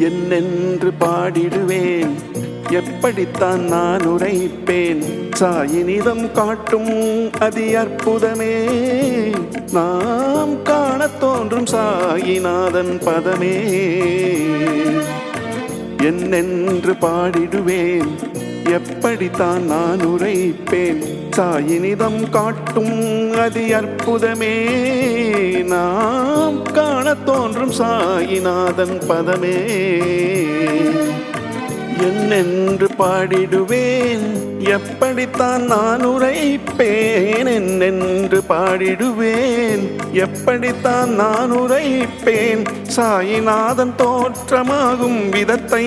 என்னென்று பாடிடுவேன். எப்படித்தான் நான் உரைப்பேன். சாயினிதம் காட்டும் அதி அற்புதமே. நாம் காணத் தோன்றும் சாயிநாதன் பதமே. என்னென்று பாடிடுவேன். எப்படித்தான் நான் உரைப்பேன்? சாயினிதம் காட்டும் அதி அற்புதமே. நாம் காண தோன்றும் சாயிநாதன் பதமே. என்னென்று பாடிடுவேன். எப்படித்தான் நான் உரைப்பேன்? என்னென்று பாடிடுவேன். எப்படித்தான் நான் உரைப்பேன்? சாயிநாதன் தோற்றமாகும் விதத்தை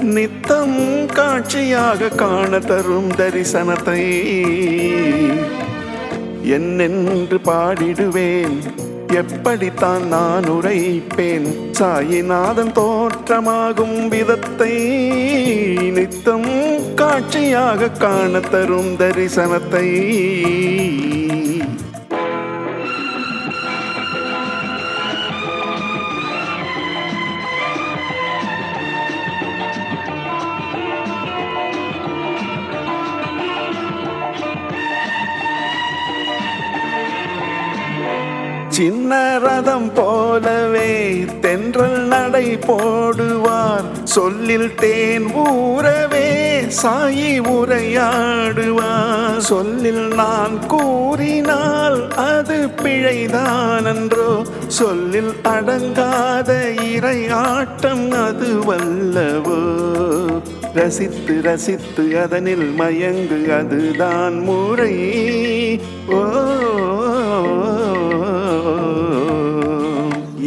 நித்தம் காட்சியாக காண தரும் தரிசனத்தை என்னென்று பாடிடுவேன். எப்படித்தான் நான் உரைப்பேன்? சாயிநாதன் தோற்றமாகும் விதத்தை நித்தம் காட்சியாக காண தரும் தரிசனத்தை சின்ன ரதம் போலவே தென்றல் நடை போடுவார். சொல்லில் தேன் ஊறவே சாயி உரையாடுவார். சொல்லில் நான் கூறினால் அது பிழைதான் என்றோ சொல்லில் அடங்காத இறை ஆட்டம் அது வல்லவோ ரசித்து ரசித்து அதனில் மயங்கு அதுதான் முறை. ஓ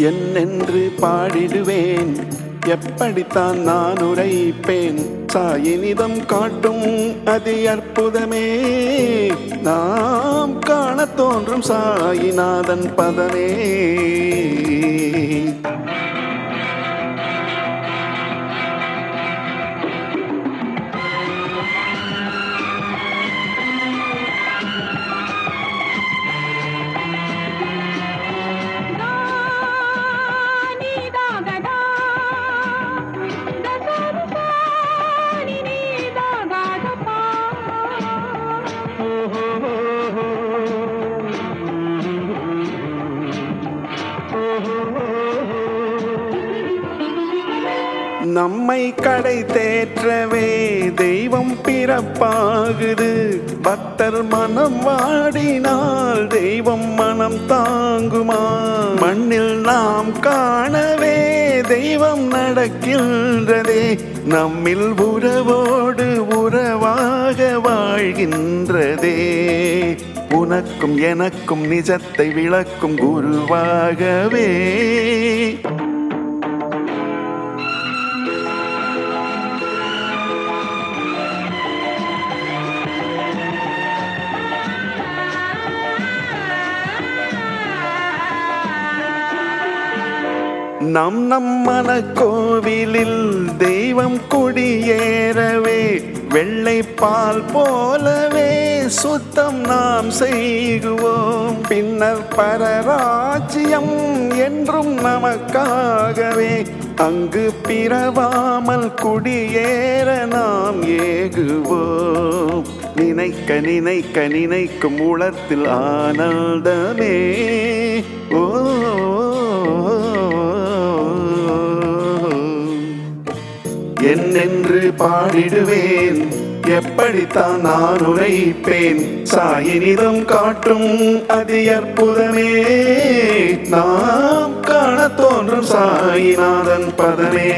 என்னென்று பாடிடுவேன். எப்படித்தான் நான் உரைப்பேன். சாயினிதம் காட்டும் அதி அற்புதமே. நாம் காண தோன்றும் சாயிநாதன் பதமே. நம்மை கடை தேற்றவே தெய்வம் பிறப்பாகுது. பக்தர் மனம் வாடினால் தெய்வம் மனம் தாங்குமா? மண்ணில் நாம் காணவே தெய்வம் நடக்கின்றதே. நம்மில் உறவோடு உறவாக வாழ்கின்றதே. உனக்கும் எனக்கும் நிஜத்தை விளக்கும் குருவாகவே. நம் நம் மனக்கோவிலில் தெய்வம் குடியேறவே வெள்ளை பால் போலவே சுத்தம் நாம் செய்குவோம். பின்னர் பரராஜ்யம் என்றும் நமக்காகவே அங்கு பிறவாமல் குடியேற நாம் ஏகுவோம். நினைக்க நினைக்க நினைக்கும் உளத்தில் ஆனந்தமே. பாடிடுவேன். எப்படித்தான் நான் உரைப்பேன்? சாயினிதம் காட்டும் அதி அற்புதமே. நாம் காண தோன்றும் சாயிநாதன் பதமே.